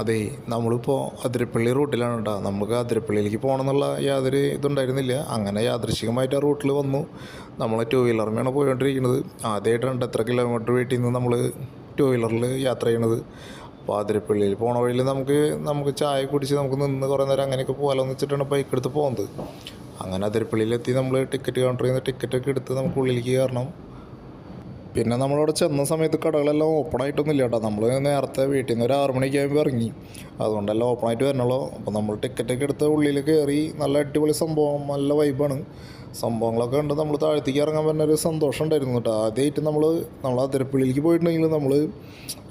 അതെ നമ്മളിപ്പോൾ അതിരപ്പള്ളി റൂട്ടിലാണ് കേട്ടോ. നമുക്ക് അതിരപ്പള്ളിയിലേക്ക് പോകണമെന്നുള്ള യാതൊരു ഇതുണ്ടായിരുന്നില്ല. അങ്ങനെ യാദൃശികമായിട്ട് ആ റൂട്ടിൽ വന്നു. നമ്മൾ ടു വീലറിനാണ് പോയിക്കൊണ്ടിരിക്കുന്നത്. ആദ്യമായിട്ടാണ് എത്ര കിലോമീറ്റർ വീട്ടിൽ നിന്ന് നമ്മൾ ടു വീലറിൽ യാത്ര ചെയ്യണത്. അപ്പോൾ അതിരപ്പള്ളിയിൽ പോണ വഴിയിൽ നമുക്ക് നമുക്ക് ചായ കുടിച്ച് നമുക്ക് നിന്ന് കുറേ നേരം അങ്ങനെയൊക്കെ പോകാമല്ലോ എന്ന് വെച്ചിട്ടാണ് ബൈക്ക് എടുത്ത് പോകുന്നത് അങ്ങനെ അതിരപ്പള്ളിയിലെത്തി നമ്മൾ ടിക്കറ്റ് കൗണ്ടറിൽ നിന്ന് ടിക്കറ്റൊക്കെ എടുത്ത് നമുക്ക് ഉള്ളിലേക്ക് കയറണം. പിന്നെ നമ്മളവിടെ ചെന്ന സമയത്ത് കടകളെല്ലാം ഓപ്പൺ ആയിട്ടൊന്നുമില്ല കേട്ടോ. നമ്മൾ നേരത്തെ വീട്ടിൽ നിന്ന് ഒരു ആറ് മണിക്ക് ആകുമ്പോൾ ഇറങ്ങി. അതുകൊണ്ടെല്ലാം ഓപ്പൺ ആയിട്ട് വരണല്ലോ അപ്പോൾ നമ്മൾ ടിക്കറ്റൊക്കെ എടുത്ത് ഉള്ളിൽ കയറി നല്ല അടിപൊളി സംഭവം നല്ല വൈബാണ് സംഭവങ്ങളൊക്കെ ഉണ്ട് നമ്മൾ താഴത്തേക്ക് ഇറങ്ങാൻ പറ്റുന്ന ഒരു സന്തോഷം ഉണ്ടായിരുന്നു കേട്ടോ. ആദ്യമായിട്ട് നമ്മൾ നമ്മൾ അതിരപ്പള്ളിയിലേക്ക് പോയിട്ടുണ്ടെങ്കിൽ നമ്മൾ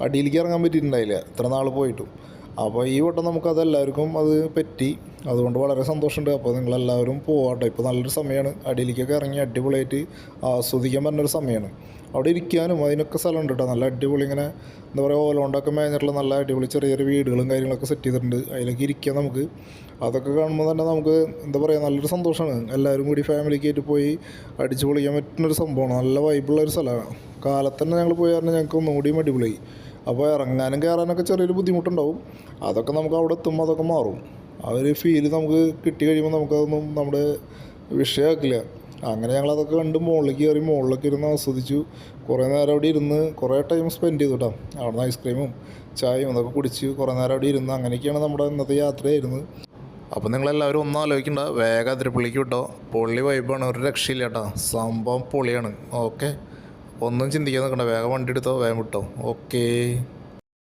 അടിയിലേക്ക് ഇറങ്ങാൻ പറ്റിയിട്ടുണ്ടായില്ല. ഇത്ര നാൾ പോയിട്ടും. അപ്പോൾ ഈ വട്ടം നമുക്ക് അതെല്ലാവർക്കും അത് പറ്റി. അതുകൊണ്ട് വളരെ സന്തോഷമുണ്ട്. അപ്പോൾ നിങ്ങളെല്ലാവരും പോവാട്ടോ. ഇപ്പോൾ നല്ലൊരു സമയമാണ്. അടിയിലേക്കൊക്കെ ഇറങ്ങി അടിപൊളിയായിട്ട് ആസ്വദിക്കാൻ പറ്റുന്നൊരു സമയമാണ്. അവിടെ ഇരിക്കാനും അതിനൊക്കെ സ്ഥലമുണ്ട് കേട്ടോ. നല്ല അടിപൊളി ഇങ്ങനെ എന്താ പറയുക ഓലോണ്ടൊക്കെ മേഞ്ഞിട്ടുള്ള നല്ല അടിപൊളി ചെറിയ ചെറിയ വീടുകളും കാര്യങ്ങളൊക്കെ സെറ്റ് ചെയ്തിട്ടുണ്ട്. അതിലേക്ക് ഇരിക്കാം നമുക്ക്. അതൊക്കെ കാണുമ്പോൾ തന്നെ നമുക്ക് എന്താ പറയുക നല്ലൊരു സന്തോഷമാണ്. എല്ലാവരും കൂടി ഫാമിലിക്ക് ആയിട്ട് പോയി അടിച്ചു പൊളിക്കാൻ പറ്റുന്നൊരു സംഭവമാണ്. നല്ല വൈബുള്ള ഒരു സ്ഥലമാണ്. കാലത്ത് തന്നെ ഞങ്ങൾ പോയി പറഞ്ഞാൽ ഞങ്ങൾക്ക് ഒന്നുകൂടിയും അടിപൊളിയായി. അപ്പോൾ ഇറങ്ങാനും കയറാനൊക്കെ ചെറിയൊരു ബുദ്ധിമുട്ടുണ്ടാവും. അതൊക്കെ നമുക്ക് അവിടെ എത്തുമ്പോൾ അതൊക്കെ മാറും. ആ ഒരു ഫീൽ നമുക്ക് കിട്ടി കഴിയുമ്പോൾ നമുക്കതൊന്നും നമ്മുടെ വിഷയമാക്കില്ല. അങ്ങനെ ഞങ്ങളതൊക്കെ കണ്ട് മുകളിലേക്ക് കയറി മുകളിലൊക്കെ ഇരുന്ന് ആസ്വദിച്ചു. കുറേ നേരം അവിടെ ഇരുന്ന് കുറേ ടൈം സ്പെൻഡ് ചെയ്തു കേട്ടോ അവിടെ നിന്ന് ഐസ്ക്രീമും ചായയും അതൊക്കെ കുടിച്ച് കുറേ നേരം അവിടെ ഇരുന്ന് അങ്ങനെയൊക്കെയാണ് നമ്മുടെ ഇന്നത്തെ യാത്രയായിരുന്നത് അപ്പോൾ നിങ്ങളെല്ലാവരും ഒന്നും ആലോചിക്കണ്ട വേഗം അതിരപ്പള്ളിക്ക് വിട്ടോ. പൊള്ളി വൈബാണ് ഒരു രക്ഷയില്ല കേട്ടോ സംഭവം പൊളിയാണ്. ഓക്കെ ഒന്നും ചിന്തിക്കാൻ നിൽക്കണ്ട വേഗം വണ്ടി എടുത്തോ വേഗം വിട്ടോ. ഓക്കേ